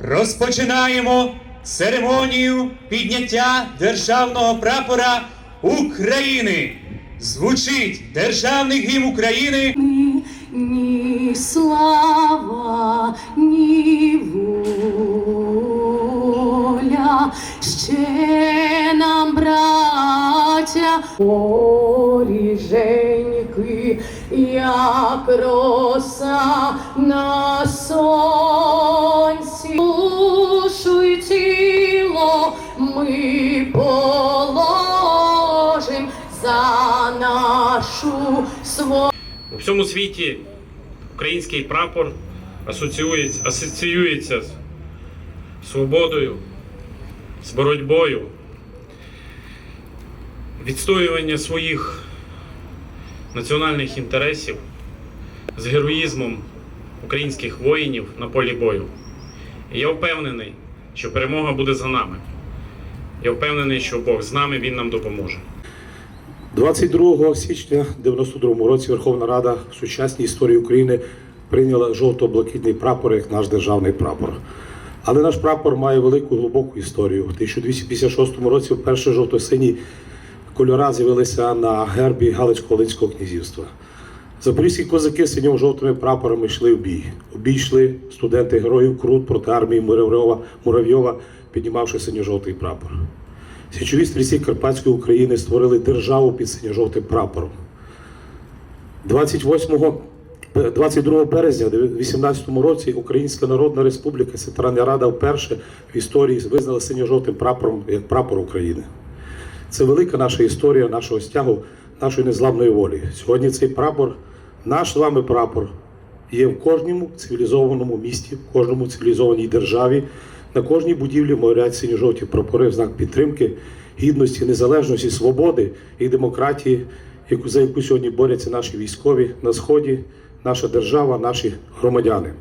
Розпочинаємо церемонію підняття державного прапора України. Звучить державний гімн України. Ні слава, ні браття, поріженьки, як роса на сонці. Душу тіло ми положим за нашу свободу. У всьому світі український прапор асоціюється, асоціюється з свободою, з боротьбою, відстоювання своїх національних інтересів, з героїзмом українських воїнів на полі бою. І я впевнений, що перемога буде за нами. Я впевнений, що Бог з нами, Він нам допоможе. 22 січня 92 році Верховна Рада в сучасній історії України прийняла жовто-блакитний прапор як наш державний прапор. Але наш прапор має велику глибоку історію. У 1256 році вперше жовто-сині кольора з'явилися на гербі Галицько-Волинського князівства. Запорізькі козаки синьо-жовтими прапорами йшли в бій. У бій йшли студенти героїв Крут проти армії Муравйова, піднімавши синьо-жовтий прапор. Січові стрільці Карпатської України створили державу під синьо-жовтим прапором. 28 е, 22 березня 2018 році Українська Народна Республіка Центральна Рада вперше в історії визнала синьо-жовтим прапором як прапор України. Це велика наша історія нашого стягу, нашої незламної волі. Сьогодні цей прапор, наш з вами прапор, є в кожному цивілізованому місті, в кожному цивілізованій державі. На кожній будівлі морять синьо-жовті прапори в знак підтримки, гідності, незалежності, свободи і демократії, яку за яку сьогодні борються наші військові на сході, наша держава, наші громадяни.